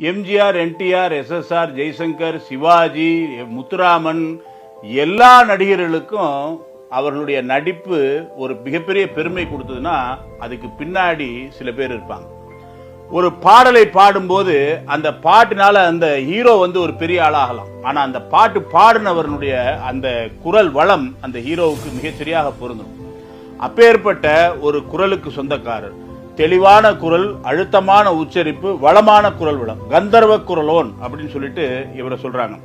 எம்ஜிஆர் என்டிஆர் எஸ்எஸ்ஆர் ஜெய்சங்கர் சிவாஜி முத்துராமன் எல்லா நடிகர்களுக்கும் அவர்களுடைய நடிப்பு ஒரு மிகப்பெரிய பெருமை கொடுத்ததுன்னா அதுக்கு பின்னாடி சில பேர் இருப்பாங்க. ஒரு பாடலை பாடும்போது அந்த பாட்டினால அந்த ஹீரோ வந்து ஒரு பெரிய ஆளாகலாம். ஆனா அந்த பாட்டு பாடினவர்களுடைய அந்த குரல் வளம் அந்த ஹீரோவுக்கு மிகச்சரியாக பொருந்தும். அப்பேற்பட்ட ஒரு குரலுக்கு சொந்தக்காரர். தெளிவான குரல் அழுத்தமான உச்சரிப்பு வளமான குரல் வளம். கந்தர்வ குரலோன் அப்படின்னு சொல்லிட்டு இவரை சொல்றாங்க.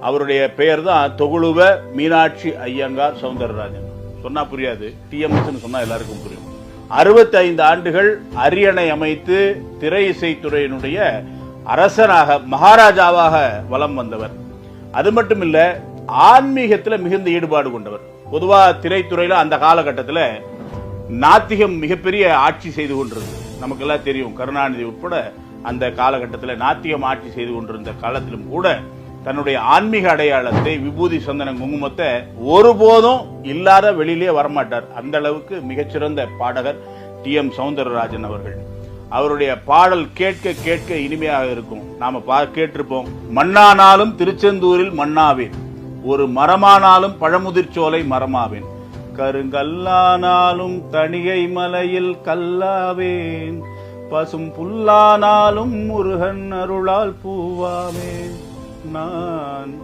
அவருடைய பெயர் தான் தொகுழுவ மீனாட்சி ஐயங்கார் சவுந்தரராஜன். சொன்னா புரியாது. டிஎம்எஸ் சொன்னா எல்லாருக்கும் புரியும். அறுபத்தி ஐந்து ஆண்டுகள் அரியணை அமைத்து திரை இசைத்துறையினுடைய அரசனாக மகாராஜாவாக வலம் வந்தவர். அது மட்டும் இல்ல ஆன்மீகத்தில் மிகுந்த ஈடுபாடு கொண்டவர். பொதுவா திரைத்துறையில அந்த காலகட்டத்தில் நாத்திகம் மிகப்பெரிய ஆட்சி செய்து கொண்டிருந்தது. நமக்கெல்லாம் தெரியும் கருணாநிதி உட்பட அந்த காலகட்டத்தில் நாத்திகம் ஆட்சி செய்து கொண்டிருந்த காலத்திலும் கூட தன்னுடைய ஆன்மீக அடையாளத்தை விபூதி சந்தன குங்குமத்தை ஒருபோதும் இல்லாத வெளியிலே வரமாட்டார். அந்த அளவுக்கு மிகச்சிறந்த பாடகர் டி. எம். சவுந்தரராஜன் அவர்கள். அவருடைய பாடல் கேட்க கேட்க இனிமையாக இருக்கும். நாம பா கேட்டிருப்போம் மண்ணானாலும் திருச்செந்தூரில் மண்ணாவேன் ஒரு மரமானாலும் பழமுதிர்ச்சோலை மரமாவேன். கருங்கல்லானாலும் தணிகை மலையில் கல்லாவேன். பசும் புல்லானாலும் முருகன் அருளால் பூவாவேன். நான்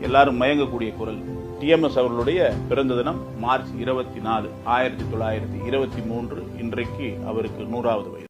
எல்லாரும் மயங்கக்கூடிய குரல். டிஎம்எஸ் அவர்களுடைய பிறந்த தினம் மார்ச் இருபத்தி நாலு ஆயிரத்தி தொள்ளாயிரத்தி இருபத்தி மூன்று. இன்றைக்கு அவருக்கு நூறாவது வயது.